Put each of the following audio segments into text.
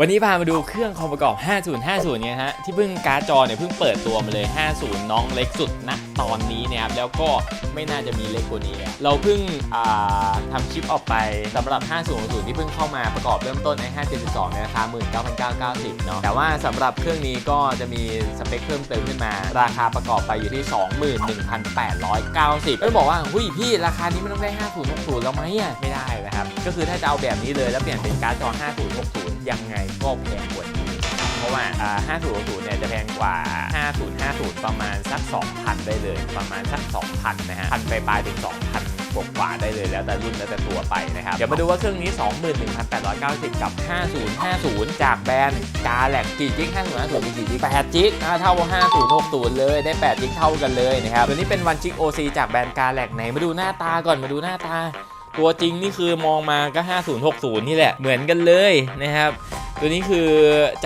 วันนี้พามาดูเครื่องคอมประกอบ 5050 เนี่ยฮะ ที่เพิ่งการ์ดจอเนี่ยเพิ่งเปิดตัวมาเลย 50 น้องเล็กสุดณตอนนี้เนี่ยครับ แล้วก็ไม่น่าจะมีเล็กกว่านี้ เราเพิ่งอ่าทำคลิปออกไปสำหรับ 5060ที่เพิ่งเข้ามาประกอบเริ่มต้นใน 572ในราคา 19,990 เนาะแต่ว่าสำหรับเครื่องนี้ก็จะมีสเปคเพิ่มเติมขึ้นมา ราคาประกอบไปอยู่ที่ 21,890ก็บอกว่าหุ้ยพี่ราคานี้มันต้องได้ 5060 แล้วไหมอะไม่ได้นะครับก็คือถ้าจะเอาแบบนี้เลยแล้วเปลี่ยนเป็นการ์ดจอ 5060 ยังไงก็แพงกว่านี้นะครับเพราะว่าอ่า5060เนี่ยจะแพงกว่า 5050 ประมาณสัก 2,000 ได้เลย ประมาณสัก 2,000 นะฮะพันไปปลายๆถึง 2,000กว่าๆได้เลยแล้วแต่รุ่นแล้วแต่ตัวไปนะครับ เดี๋ยวมาดูว่าเครื่องนี้ 21,890 กับ 5050 จากแบรนด์กาแล็กกี่จิก5050มีกี่จิก8จิกอ่าเท่า 5060 เลยได้8จิกเท่ากันเลยนะครับตัวนี้เป็น1จิก OC จากแบรนด์กาแล็กไหนมาดูหน้าตาก่อนมาดูหน้าตา ตัวจริงนี่คือมองมาก็ 5060 นี่แหละเหมือนกันเลยนะครับ ตัวนี้คือ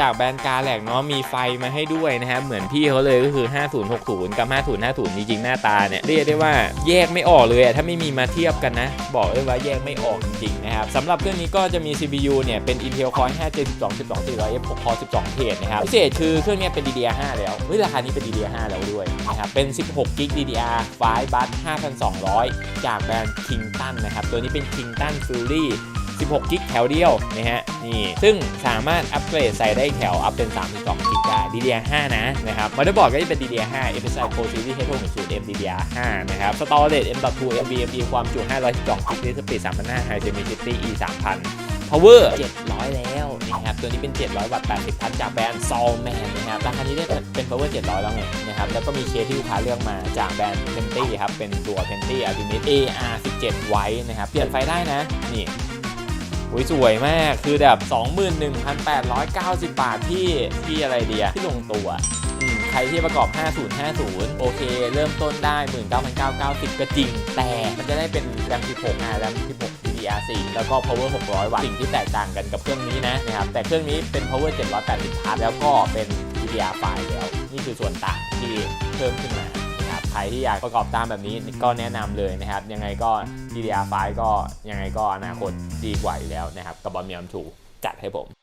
จากแบรนด์กาแหลกเนาะมีไฟมาให้ด้วยนะครับเหมือนพี่เขาเลยก็คือ 5060 กับ 5050 จริงๆ หน้าตาเนี่ยเรียกได้ว่าแยกไม่ออกเลยอะถ้าไม่มีมาเทียบกันนะ บอกเลยว่าแยกไม่ออกจริงๆนะครับสำหรับเครื่องนี้ก็จะมี CPU เนี่ยเป็น Intel Core i5 7 12 12 400 F 6 Core 12 เทรดนะครับพิเศษคือเครื่องนี้เป็น DDR5 แล้วเฮ้ยราคานี้เป็น DDR5 แล้วด้วยนะครับเป็น 16 g b DDR5 bus 5,200 จากแบรนด์ Kingston นะครับตัวนี้เป็น Kingston Fury 16 กิกแถวเดียวนะฮะนี่ซึ่งสามารถอัปเกรดใส่ได้แถวอัพเป็น 32 กิกได้ DDR5 นะนะครับมาได้บอกก็จะเป็น DDR5 MSI Pro Series H610M DDR5 นะครับ Storage M.2 NVMe ความจุ 512 กิก Display 3,500 High Density E 3,000 Power 700 แล้วนะครับ ตัวนี้เป็น 700 วัตต์ 80 พัทจากแบรนด์ Solman นะครับ ราคานี้ได้เป็น Power 700 แล้วไงนะครับ แล้วก็มีเคสที่ลูกค้าเลือกมาจากแบรนด์ Penti ครับ เป็นตัว Penti Ultimate AR17 ไว้นะครับ เปลี่ยนไฟได้นะ นี่ อุ้ยสวยมากคือแบบ 21,890 บาทที่ที่อะไรเดียที่ลงตัวใครที่ประกอบ 5050 โอเค เริ่มต้นได้ 19,990 ก็จริง แต่มันจะได้เป็นแรม 16นะแรม 16 DDR4 แล้วก็ power 600 วัตต์ สิ่งที่แตกต่างกันกับเครื่องนี้นะนะครับ แต่เครื่องนี้เป็น power 780พัทแล้วก็เป็น DDR5 แล้ว นี่คือส่วนต่างที่เพิ่มขึ้นมา ใครที่อยากประกอบตามแบบนี้ก็แนะนำเลยนะครับ ยังไงก็ DDR5 ก็ยังไงก็อนาคตดีกว่าอยู่แล้วนะครับกับบอลเมียมทูจัดให้ผม